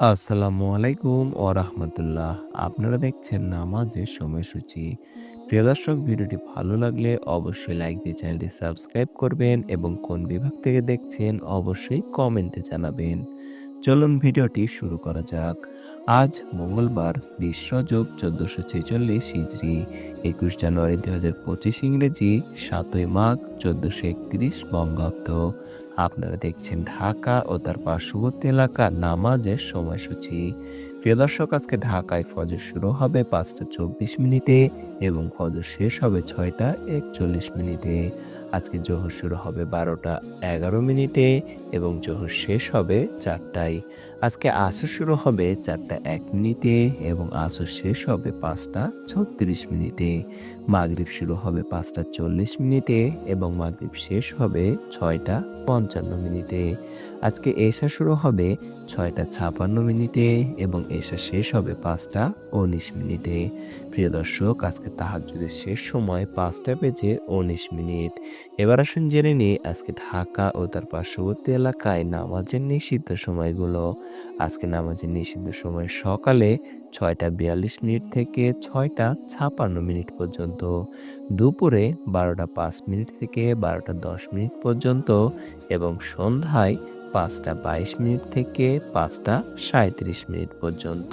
আসসালামু আলাইকুম ও রাহমাতুল্লাহ আপনারা দেখছেন নামাজের সময়সূচি। প্রিয় দর্শক, ভিডিওটি ভালো লাগলে অবশ্যই লাইক দিয়ে চ্যানেলটি সাবস্ক্রাইব করবেন এবং কোন বিভাগ থেকে দেখছেন অবশ্যই কমেন্টে জানাবেন। চলুন ভিডিওটি শুরু করা যাক। আজ মঙ্গলবার, বিশ রজব চোদ্দোশো ছেচল্লিশ হিজড়ি, একুশ জানুয়ারি দু হাজার পঁচিশ ইংরেজি, সাতই মাঘ চোদ্দোশো একত্রিশ বঙ্গাব্দ। আপনারা দেখছেন ঢাকা ও তার পার্শ্ববর্তী এলাকা নামাজের সময়সূচি। প্রিয় দর্শক, আজকে ঢাকায় ফজর শুরু হবে পাঁচটা চব্বিশ মিনিটে এবং ফজর শেষ হবে ছয়টা একচল্লিশ মিনিটে। আজকে জোহর শুরু হবে বারোটা এগারো মিনিটে এবং জোহর শেষ হবে চারটায়। আজকে আসর শুরু হবে চারটা এক মিনিটে এবং আসর শেষ হবে পাঁচটা ছত্রিশ মিনিটে। মাগরিব শুরু হবে পাঁচটা চল্লিশ মিনিটে এবং মাগরিব শেষ হবে ছয়টা পঞ্চান্ন মিনিটে। আজকে এশা শুরু হবে ছয়টা ছাপান্ন মিনিটে এবং এশা শেষ হবে পাঁচটা উনিশ মিনিটে। প্রিয় দর্শক, আজকে তাহাজুদের শেষ সময় পাঁচটা বেজে উনিশ মিনিট। এবার আসুন জেনে নিই আজকে ঢাকা ও তার পার্শ্ববর্তী এলাকায় নামাজের নিষিদ্ধ সময়গুলো। আজকে নামাজের নিষিদ্ধ সময় সকালে ছয়টা বিয়াল্লিশ মিনিট থেকে ছয়টা ছাপান্ন মিনিট পর্যন্ত। দুপুরে বারোটা পাঁচ মিনিট থেকে বারোটা দশ মিনিট পর্যন্ত এবং সন্ধ্যায় পাঁচটা বাইশ মিনিট থেকে পাঁচটা সাঁত্রিশ মিনিট পর্যন্ত।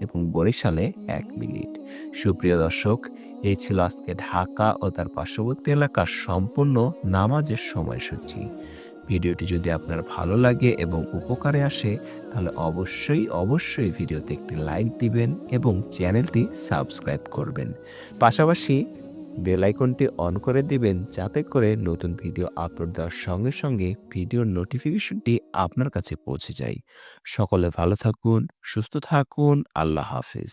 এবং বরিশালে এক মিনিট। সুপ্রিয় দর্শক, এই ছিল আজকে ঢাকা ও তার পার্শ্ববর্তী এলাকার সম্পূর্ণ নামাজের সময়সূচি। ভিডিওটি যদি আপনার ভালো লাগে এবং উপকারে আসে, তাহলে অবশ্যই অবশ্যই ভিডিওতে একটি লাইক দিবেন এবং চ্যানেলটি সাবস্ক্রাইব করবেন। পাশাপাশি বেল আইকনটি অন করে দিবেন যাতে করে নতুন ভিডিও আপলোড দেওয়ার সঙ্গে সঙ্গে ভিডিওর নোটিফিকেশনটি আপনার কাছে পৌঁছে যায়। সকলে ভালো থাকুন, সুস্থ থাকুন, আল্লাহ হাফিজ।